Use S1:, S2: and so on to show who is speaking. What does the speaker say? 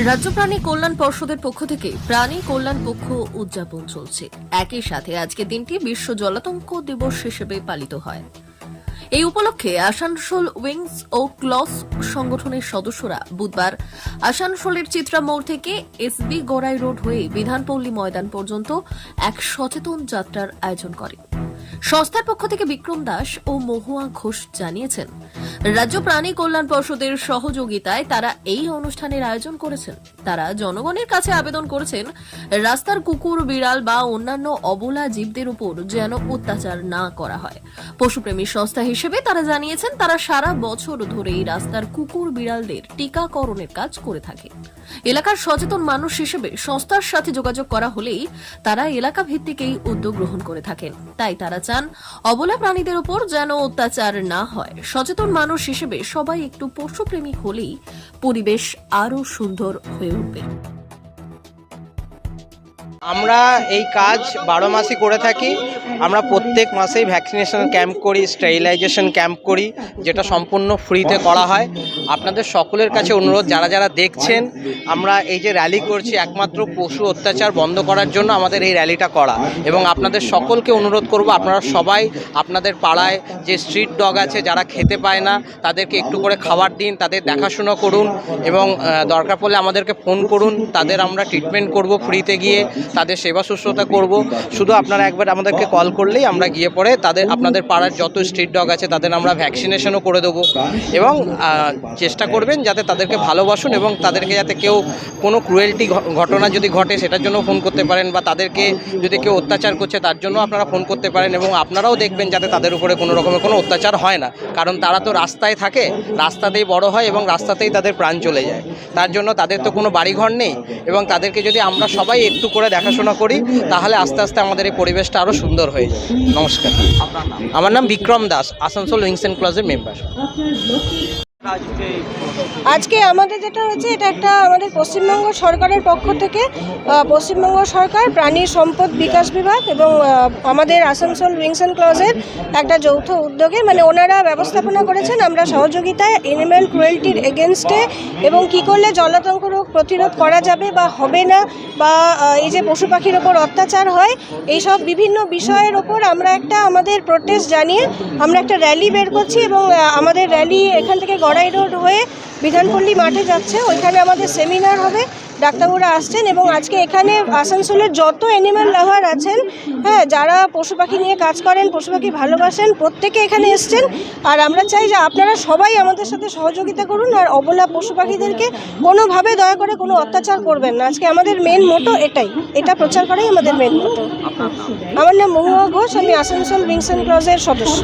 S1: রাজ্য প্রাণী কল্যাণ পর্ষদের পক্ষ থেকে প্রাণী কল্যাণ পক্ষ উদযাপন চলছে। একই সাথে আজকে দিনটি বিশ্ব জলাতঙ্ক দিবস হিসেবে পালিত হয়। এই উপলক্ষে আসানসোল উইংস ও ক্লস সংগঠনের সদস্যরা বুধবার আসানসোলের চিত্রা মোড় থেকে এসবি গড়াই রোড হয়ে বিধানপল্লী ময়দান পর্যন্ত এক সচেতন যাত্রার আয়োজন করে। সংস্থার পক্ষ থেকে বিক্রম দাস ও মহুয়া ঘোষ জানিয়েছেন রাজ্য প্রাণী কল্যাণ পর্ষদের সহযোগিতায় তারা এই অনুষ্ঠানের আয়োজন করেছেন। তারা জনগণের কাছে আবেদন করেছেন, রাস্তার কুকুর, বিড়াল বা অন্যান্য অবলা জীবদের উপর যেন অত্যাচার না করা হয়। পশুপ্রেমী সংস্থা হিসেবে তারা জানিয়েছেন, তারা সারা বছর ধরেই রাস্তার কুকুর, বিড়ালদের টিকাকরণের কাজ করে থাকে। এলাকার সচেতন মানুষ হিসেবে সংস্থার সাথে যোগাযোগ করা হলেই তারা এলাকা ভিত্তিক এই উদ্যোগ গ্রহণ করে থাকেন। তাই তারা চান অবলা প্রাণীদের উপর যেন অত্যাচার না হয়। সচেতন মানুষ হিসেবে সবাই একটু পশুপ্রেমিক হলেই পরিবেশ আরও সুন্দর হয়ে উঠবে।
S2: আমরা এই কাজ বারো মাসই করে থাকি। আমরা প্রত্যেক মাসেই ভ্যাকসিনেশন ক্যাম্প করি স্টেরিলাইজেশন ক্যাম্প করি, যেটা সম্পূর্ণ ফ্রিতে করা হয়। আপনাদের সকলের কাছে অনুরোধ, যারা যারা দেখছেন, আমরা এই যে র্যালি করছি একমাত্র পশু অত্যাচার বন্ধ করার জন্য আমাদের এই র্যালিটা করা। এবং আপনাদের সকলকে অনুরোধ করব, আপনারা সবাই আপনাদের পাড়ায় যে স্ট্রিট ডগ আছে, যারা খেতে পায় না, তাদেরকে একটু করে খাবার দিন, তাদের দেখাশোনা করুন এবং দরকার পড়লে আমাদেরকে ফোন করুন, তাদের আমরা ট্রিটমেন্ট করব ফ্রিতে গিয়ে। তাদের সেবা শুশ্রূষা করব। শুধু আপনারা একবার আমাদেরকে কল করলেই আমরা গিয়ে পরে তাদের, আপনাদের পাড়ার যত স্ট্রিট ডগ আছে তাদের আমরা ভ্যাকসিনেশনও করে দেবো। এবং চেষ্টা করবেন যাতে তাদেরকে ভালোবাসুন এবং তাদেরকে যাতে কেউ কোনো ক্রুয়েলটি ঘটনা যদি ঘটে সেটার জন্য ফোন করতে পারেন বা তাদেরকে যদি কেউ অত্যাচার করছে তার জন্য আপনারা ফোন করতে পারেন এবং আপনারাও দেখবেন যাতে তাদের উপরে কোনো রকমের কোনো অত্যাচার হয় না। কারণ তারা তো রাস্তায় থাকে, রাস্তাতেই বড় হয় এবং রাস্তাতেই তাদের প্রাণ চলে যায়। তার জন্য তাদের তো কোনো বাড়িঘর নেই এবং তাদেরকে যদি আমরা সবাই একটু করে দেখাশোনা করি, তাহলে আস্তে আস্তে আমাদের এই পরিবেশটা আরও সুন্দর হয়ে যাবে নমস্কার। আমার নাম বিক্রম দাস, আসানসোল উইংস অ্যান্ড ক্লাসের মেম্বার।
S3: আজকে আমাদের যেটা হচ্ছে এটা একটা আমাদের পশ্চিমবঙ্গ সরকারের পক্ষ থেকে পশ্চিমবঙ্গ সরকার প্রাণী সম্পদ বিকাশ বিভাগ এবং আমাদের আসানসোল উইংস অ্যান্ড ক্লজের একটা যৌথ উদ্যোগে মানে ওনারা ব্যবস্থাপনা করেছেন আমরা সহযোগিতায় এনিম্যাল ক্রুয়েলটির এগেনস্টে এবং কি করলে জলাতঙ্ক রোগ প্রতিরোধ করা যাবে বা হবে না, বা এই যে পশু পাখির ওপর অত্যাচার হয় এইসব বিভিন্ন বিষয়ের ওপর আমরা একটা আমাদের প্রোটেস্ট জানিয়ে আমরা একটা র্যালি বের করছি এবং আমাদের র্যালি এখান থেকে গড়াই রোড হয়ে বিধানপল্লী মাঠে যাচ্ছে। ওইখানে আমাদের সেমিনার হবে। ডাক্তারবাবুরা আসছেন এবং আজকে এখানে আসানসোলের যত অ্যানিম্যাল লাভার আছেন হ্যাঁ যারা পশু পাখি নিয়ে কাজ করেন, পশু পাখি ভালোবাসেন, প্রত্যেকে এখানে এসছেন। আর আমরা চাই যে আপনারা সবাই আমাদের সাথে সহযোগিতা করুন আর অবলা পশু পাখিদেরকে কোনোভাবে দয়া করে কোনো অত্যাচার করবেন না। আজকে আমাদের মেন মোটো এটাই। এটা প্রচার করাই আমাদের মেন মোটো আমার নাম মহুয়া ঘোষ, আমি আসানসোল উইংস অ্যান্ড ক্লজের সদস্য।